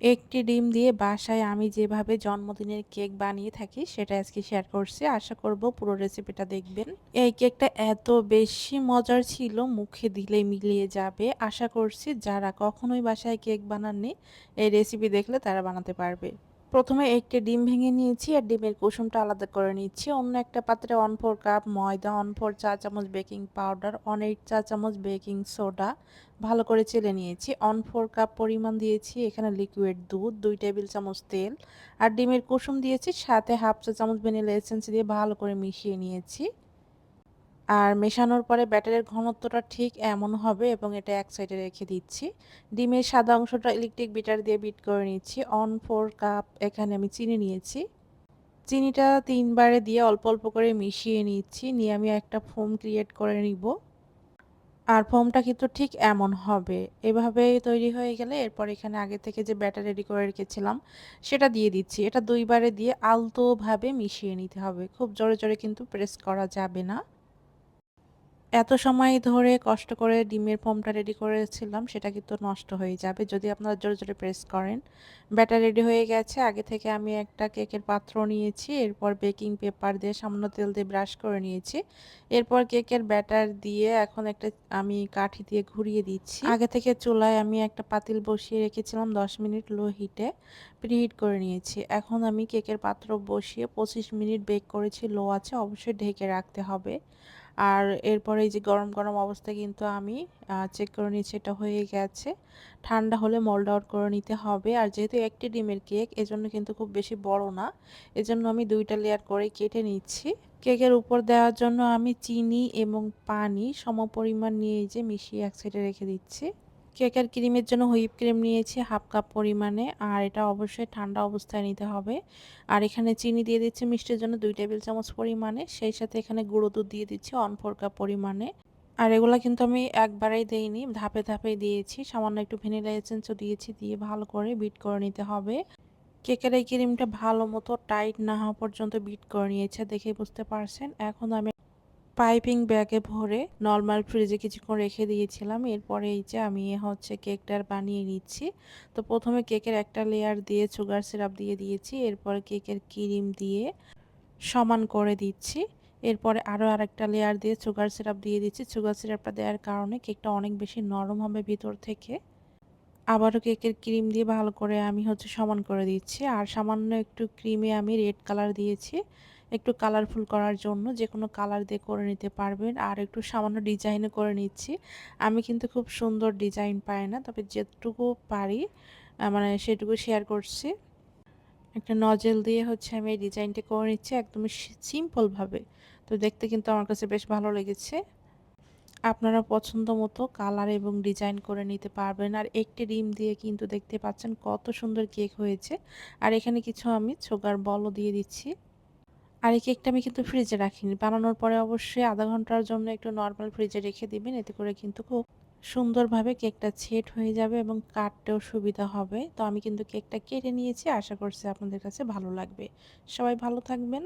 একটি ডিম দিয়ে বাসায় আমি যেভাবে জন্মদিনের কেক বানিয়ে থাকি, সেটা আজকে শেয়ার করছি। আশা করব পুরো রেসিপিটা দেখবেন। এই কেকটা এত বেশি মজার ছিল, মুখে দিলে মিলিয়ে যাবে। আশা করছি যারা কখনোই বাসায় কেক বানাননি, এই রেসিপি দেখলে তারা বানাতে পারবে। প্রথমে একটি ডিম ভেঙে নিয়েছি আর ডিমের কুসুমটা আলাদা করে নিচ্ছি। অন্য একটা পাত্রে ওয়ান ফোর কাপ ময়দা ওয়ান ফোর চা চামচ বেকিং পাউডার অন এইট চা চামচ বেকিং সোডা ভালো করে চেলে নিয়েছি। ওয়ান ফোর কাপ পরিমাণ দিয়েছি এখানে লিকুইড দুধ, দুই টেবিল চামচ তেল আর ডিমের কুসুম দিয়েছি, সাথে হাফ চা চামচ ভ্যানিলা এসেন্স দিয়ে ভালো করে মিশিয়ে নিয়েছি। আর মেশানোর পরে ব্যাটারের ঘনত্বটা ঠিক এমন হবে এবং এটা এক সাইডে রেখে দিচ্ছি। ডিমের সাদা অংশটা ইলেকট্রিক বিটার দিয়ে বিট করে নিচ্ছি। অন ফোর কাপ এখানে আমি চিনি নিয়েছি। চিনিটা তিনবারে দিয়ে অল্প অল্প করে মিশিয়ে নিচ্ছি। নিয়ে আমি একটা ফোম ক্রিয়েট করে নিব। আর ফোমটা কিন্তু ঠিক এমন হবে। এভাবে তৈরি হয়ে গেলে এরপর এখানে আগে থেকে যে ব্যাটার রেডি করে রেখেছিলাম, সেটা দিয়ে দিচ্ছি। এটা দুইবারে দিয়ে আলতোভাবে মিশিয়ে নিতে হবে। খুব জোরে জোরে কিন্তু প্রেস করা যাবে না। এত সময় ধরে কষ্ট করে ডিমের ফর্মটা রেডি করেছিলাম, সেটা কিন্তু নষ্ট হয়ে যাবে। যদি আপনারা জোরে জোরে প্রেস করেন ব্যাটার রেডি হয়ে গেছে। আগে থেকে আমি একটা কেকের পাত্র নিয়েছি, এরপর বেকিং পেপার দিয়ে সামান্য তেল দিয়ে ব্রাশ করে নিয়েছি। এরপর কেকের ব্যাটার দিয়ে এখন একটা, আমি কাঠি দিয়ে ঘুরিয়ে দিচ্ছি। আগে থেকে চুলায় আমি একটা পাতিল বসিয়ে রেখেছিলাম দশ মিনিট লো হিটে প্রিহিট করে নিয়েছি। এখন আমি কেকের পাত্র বসিয়ে পঁচিশ মিনিট বেক করেছি লো আছে, অবশ্যই ঢেকে রাখতে হবে। আর এরপরে এই যে গরম গরম অবস্থায় কিন্তু আমি চেক করে নিচ্ছি এটা হয়ে গেছে। ঠান্ডা হলে মোল্ড আউট করে নিতে হবে। আর যেহেতু একটি ডিমের কেক এজন্য কিন্তু খুব বেশি বড় না। এজন্য আমি দুইটা লেয়ার করে কেটে নিচ্ছি। কেকের উপর দেওয়ার জন্য আমি চিনি এবং পানি সমপরিমাণ নিয়ে যে মিশিয়ে এক সাইডে রেখে দিচ্ছি। কেকের ক্রিমের জন্য হুইপ ক্রিম নিয়েছি হাফ কাপ পরিমাণে, আর এটা অবশ্যই ঠান্ডা অবস্থায় নিতে হবে। আর এখানে চিনি দিয়ে দিচ্ছি মিষ্টির জন্য দুই টেবিল চামচ পরিমাণে, সেই সাথে এখানে গুঁড়ো দুধ দিয়ে দিচ্ছি অন ফোর কাপ পরিমাণে। আর এগুলো কিন্তু আমি একবারেই দেইনি, ধাপে ধাপে দিয়েছি, সামান্য একটু ভ্যানিলা এসেন্সও দিয়েছি দিয়ে ভালো করে বিট করে নিতে হবে। কেকের এই ক্রিমটা ভালো মতো টাইট না হওয়া পর্যন্ত বিট করে নিয়েছে দেখে বুঝতে পারছেন। এখন আমি পাইপিং ব্যাগে ভরে নর্মাল ফ্রিজে কিছুক্ষণ রেখে দিয়েছিলাম। এরপরে এই যে আমি হচ্ছে কেকটার বানিয়ে নিচ্ছি। তো প্রথমে কেকের একটা লেয়ার দিয়ে সুগার সিরাপ দিয়ে দিয়েছি। এরপরে কেকের ক্রিম দিয়ে সমান করে দিচ্ছি। এরপরে আরও আরেকটা লেয়ার দিয়ে সুগার সিরাপ দিয়ে দিচ্ছি। সুগার সিরাপটা দেওয়ার কারণে কেকটা অনেক বেশি নরম হবে ভিতর থেকে। আবারও কেকের ক্রিম দিয়ে ভালো করে আমি হচ্ছে সমান করে দিচ্ছি। আর সামান্য একটু ক্রিমে আমি রেড কালার দিয়েছি। একটু কালারফুল করার জন্য যে কোনো কালার দিয়ে করে নিতে পারবেন। আর একটু সামান্য ডিজাইনও করে নিচ্ছি। আমি কিন্তু খুব সুন্দর ডিজাইন পাই না, তবে যেটুকু পারি মানে সেটুকু শেয়ার করছি। একটা নজেল দিয়ে হচ্ছে আমি এই ডিজাইনটা করে নিচ্ছি একদমই সিম্পলভাবে তো দেখতে কিন্তু আমার কাছে বেশ ভালো লেগেছে। আপনারা পছন্দ মতো কালার এবং ডিজাইন করে নিতে পারবেন। আর একটি ডিম দিয়ে কিন্তু দেখতে পাচ্ছেন কত সুন্দর কেক হয়েছে। আর এখানে কিছু আমি ছোগার বলও দিয়ে দিচ্ছি। আর এই কেকটা আমি কিন্তু ফ্রিজে রাখিনি। বানানোর পরে অবশ্যই আধা ঘণ্টার জন্য একটু নর্মাল ফ্রিজে রেখে দিবেন। এতে করে কিন্তু খুব সুন্দরভাবে কেকটা ছেট হয়ে যাবে এবং কাটতেও সুবিধা হবে। তো আমি কিন্তু কেকটা কেটে নিয়েছি। আশা করছি আপনাদের কাছে ভালো লাগবে। সবাই ভালো থাকবেন।